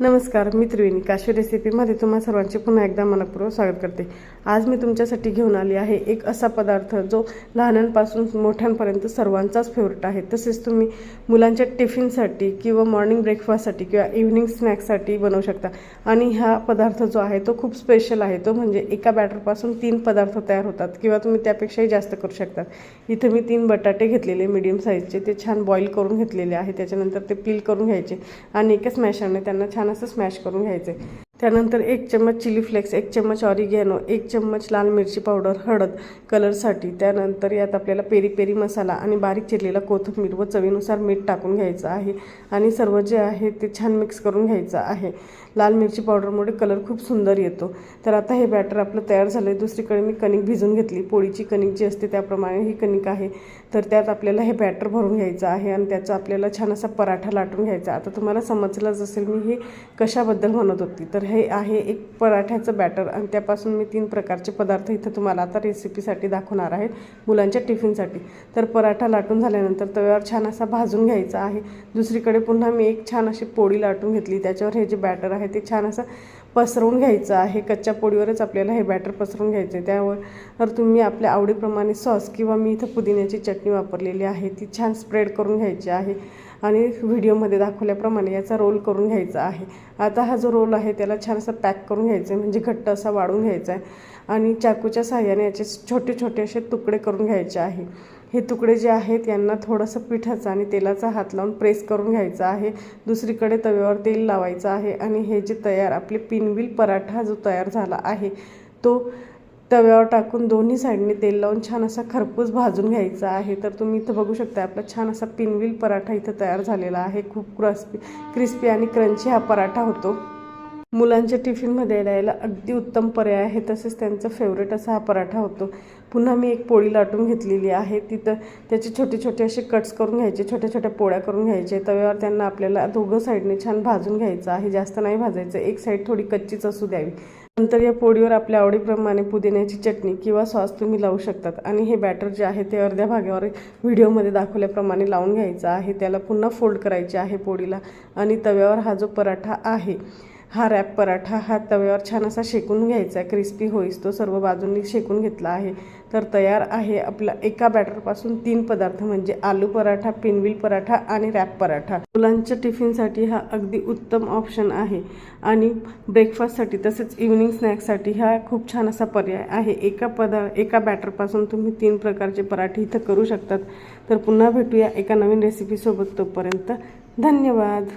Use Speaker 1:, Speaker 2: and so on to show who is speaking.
Speaker 1: नमस्कार मी त्रिवेणी. काशी रेसिपीमध्ये तुम्हा सर्वांचे पुन्हा एकदा मनपूर्वक स्वागत करते. आज मी तुमच्यासाठी घेऊन आली आहे एक असा पदार्थ जो लहानांपासून मोठ्यांपर्यंत सर्वांचाच फेवरेट आहे. तसेच तुम्ही मुलांच्या टिफिनसाठी किंवा मॉर्निंग ब्रेकफास्टसाठी किंवा इव्हनिंग स्नॅक्ससाठी बनवू शकता. आणि हा पदार्थ जो आहे तो खूप स्पेशल आहे. तो म्हणजे एका बॅटरपासून तीन पदार्थ तयार होतात किंवा तुम्ही त्यापेक्षाही जास्त करू शकतात इथं मी तीन बटाटे घेतलेले मीडियम साईजचे ते छान बॉईल करून घेतलेले आहे. त्याच्यानंतर ते पील करून घ्यायचे आणि एका स्मॅशरने त्यांना छान असं स्मॅश करून घ्यायचं. आहे त्यानंतर एक चम्मच चिली फ्लेक्स एक चम्मच ऑरिगॅनो एक चम्मच लाल मिरची पावडर हळद कलरसाठी. त्यानंतर यात आपल्याला पेरी पेरी मसाला आणि बारीक चिरलेला कोथिंबीर व चवीनुसार मीठ टाकून घ्यायचं आहे आणि सर्व जे आहे ते छान मिक्स करून घ्यायचं आहे. लाल मिरची पावडरमुळे कलर खूप सुंदर येतो. तर आता हे बॅटर आपलं तयार झालं आहे दुसरीकडे मी कणिक भिजून घेतली. पोळीची कणिक जी असते त्याप्रमाणे ही कणिक आहे. तर त्यात आपल्याला हे बॅटर भरून घ्यायचं आहे आणि त्याचा आपल्याला छान असा पराठा लाटून घ्यायचा. आता तुम्हाला समजलंच असेल मी हे कशाबद्दल म्हणत होती. तर हे आहे एक पराठ्याचं बॅटर आणि त्यापासून मी तीन प्रकारचे पदार्थ इथं तुम्हाला आता रेसिपीसाठी दाखवणार आहेत मुलांच्या टिफिनसाठी. तर पराठा लाटून झाल्यानंतर तव्यावर छान असा भाजून घ्यायचा आहे. दुसरीकडे पुन्हा मी एक छान अशी पोळी लाटून घेतली त्याच्यावर हे जे बॅटर आहे ते छान असं पसरवून घ्यायचं आहे. कच्च्या पोळीवरच आपल्याला हे बॅटर पसरवून घ्यायचं आहे. त्यावर तर तुम्ही आपल्या आवडीप्रमाणे सॉस किंवा मी इथं पुदिन्याची चटणी वापरलेली आहे ती छान स्प्रेड करून घ्यायची आहे आणि व्हिडिओमध्ये दाखवल्याप्रमाणे याचा रोल करून घ्यायचा आहे. आता हा जो रोल आहे त्याला छान असं पॅक करून घ्यायचं आहे म्हणजे घट्ट असा वाढून घ्यायचा आहे आणि चाकूच्या साह्याने याचे छोटे छोटे असे तुकडे करून घ्यायचे आहे. हे तुकडे जे आहेत यांना थोडंसं पिठाचा आणि तेलाचा हात लावून प्रेस करून घ्यायचा आहे. दुसरीकडे तव्यावर तेल लावायचं आहे आणि हे जे तयार आपले पिनविल पराठा जो तयार झाला आहे तो तव्यावर टाकून दोन्ही साईडने तेल लावून छान असा खरपूस भाजून घ्यायचा आहे. तर तुम्ही इथं बघू शकता आपला छान असा पिनविल पराठा इथं तयार झालेला आहे. खूप क्रस्पी क्रिस्पी आणि क्रंची हा पराठा होतो. मुलांच्या टिफिनमध्ये द्यायला अगदी उत्तम पर्याय आहे. तसेच त्यांचं फेवरेट असा हा पराठा होतो. पुन्हा मी एक पोळी लाटून घेतलेली आहे. तिथं त्याचे छोटे छोटे असे कट्स करून घ्यायचे छोट्या छोट्या पोळ्या करून घ्यायचे. तव्यावर त्यांना आपल्याला दोघं साईडने छान भाजून घ्यायचं आहे. जास्त नाही भाजायचं. एक साईड थोडी कच्चीच असू द्यावी. नंतर या पोळीवर आपल्या आवडीप्रमाणे पुदिन्याची चटणी किंवा सॉस तुम्ही लावू शकतात. आणि हे बॅटर जे आहे ते अर्ध्या भागावर व्हिडिओमध्ये दाखवल्याप्रमाणे लावून घ्यायचं आहे. त्याला पुन्हा फोल्ड करायचे आहे पोळीला. आणि तव्यावर हा जो पराठा आहे हा रॅप पराठा हा तव्यावर छान असा शेकून घ्यायचा क्रिस्पी होईस तो सर्व बाजूंनी शेकून घेतला आहे. तर तयार आहे आपला एका बॅटरपासून तीन पदार्थ म्हणजे आलू पराठा पिनविल पराठा आणि रॅप पराठा. मुलांच्या टिफिनसाठी हा अगदी उत्तम ऑप्शन आहे. आणि ब्रेकफास्टसाठी तसेच इव्हनिंग स्नॅक्ससाठी हा खूप छान असा पर्याय आहे. एका पदा एका बॅटरपासून तुम्ही तीन प्रकारचे पराठे इथं करू शकतात. तर पुन्हा भेटूया एका नवीन रेसिपीसोबत तोपर्यंत. धन्यवाद!